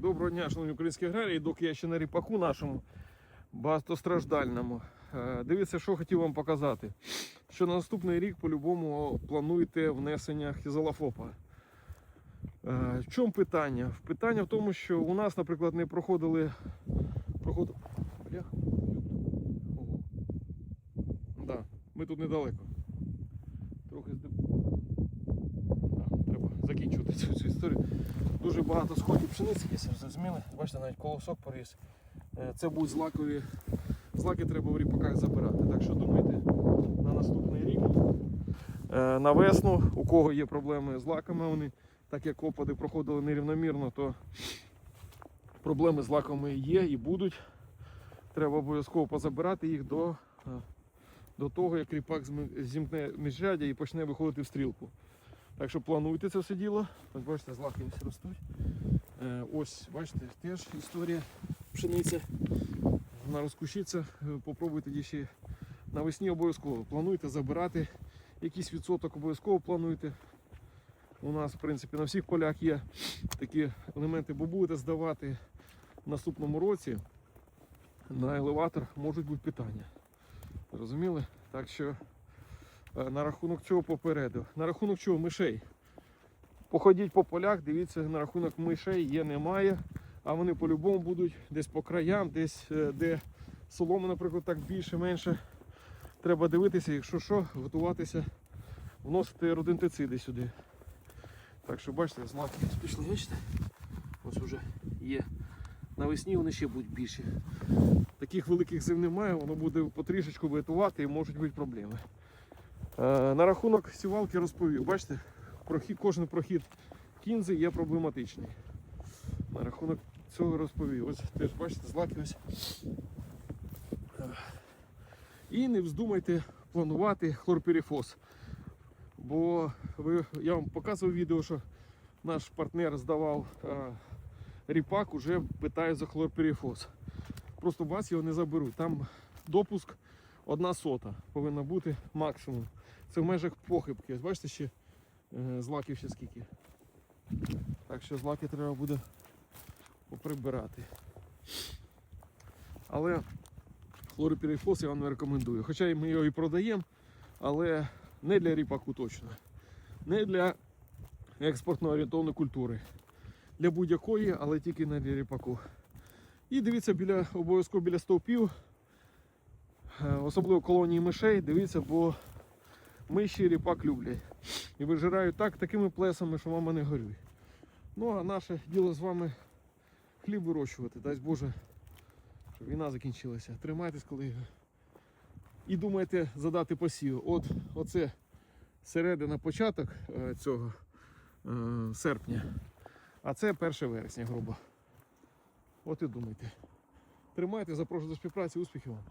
Доброго дня, шановні українські аграрії. Доки я ще на ріпаку нашому багатостраждальному. Е, Дивіться, що хотів вам показати. Що на наступний рік по-любому плануєте внесення хізолафопа. Е, В чому питання? Питання в тому, що у нас, наприклад, не проходили. Проход... Да, ми тут недалеко. Трохи да, треба закінчувати цю, цю історію. Дуже багато сходів пшениці, ви зрозуміли. Бачите, навіть колосок поріс. Е, Це будуть злакові. Злаки треба в ріпаках забирати. Так що думайте на наступний рік. Е, На весну, у кого є проблеми з лаками, вони, так як опади проходили нерівномірно, то проблеми з лаками є і будуть. Треба обов'язково позабирати їх до, е, до того, як ріпак зімкне міжрядя і почне виходити в стрілку. Так що плануйте це все діло. Ось бачите, злаки всі ростуть. Е, ось, бачите, теж історія пшениця. Вона розкущиться. Е, Попробуйте ще навесні обов'язково. Плануйте забирати. Якийсь відсоток обов'язково плануйте. У нас, в принципі, на всіх полях є такі елементи, бо будете здавати в наступному році на елеватор можуть бути питання. Розуміли? Так що На рахунок цього попередив. На рахунок чого мишей. Походіть по полях, дивіться, на рахунок мишей є, немає. А вони по-любому будуть десь по краям, десь е, де соломи, наприклад, так більше-менше. Треба дивитися, якщо що, готуватися, вносити родинтициди сюди. Так що бачите, злаки пішли, бачите? Ось вже є. Навесні вони ще будуть більші. Таких великих зим немає, воно буде потрішечку витувати і можуть бути проблеми. Е, На рахунок сівалки розповів. Бачите, прохід, кожен прохід кінзи є проблематичний. На рахунок цього розповів. Ось теж бачите, злаки ось. Е, І не вздумайте планувати хлорпірифос. Бо ви, я вам показував відео, що наш партнер здавав е, ріпак, уже питає за хлорпірифос. Просто вас його не заберуть. Там допуск одна сота повинна бути максимум. Це в межах похибки. Ось Бачите, ще е, злаків ще скільки. Так що злаки треба буде поприбирати. Але хлоропірифос я вам не рекомендую. Хоча ми його і продаємо, але не для ріпаку точно. Не для експортно орієнтовної культури. Для будь-якої, але тільки не для ріпаку. І дивіться біля обов'язково біля стовпів, е, особливо колонії мишей, дивіться, бо миші ріпак люблять. І вижирають так, такими плесами, що мама не горюй. Ну а наше діло з вами хліб вирощувати, дай Боже, щоб війна закінчилася. Тримайтесь, колеги. І думайте задати посів. От оце середина початок е, цього е, серпня, а це 1 вересня, грубо. От і думайте. Тримайте, запрошую до співпраці, успіхів вам.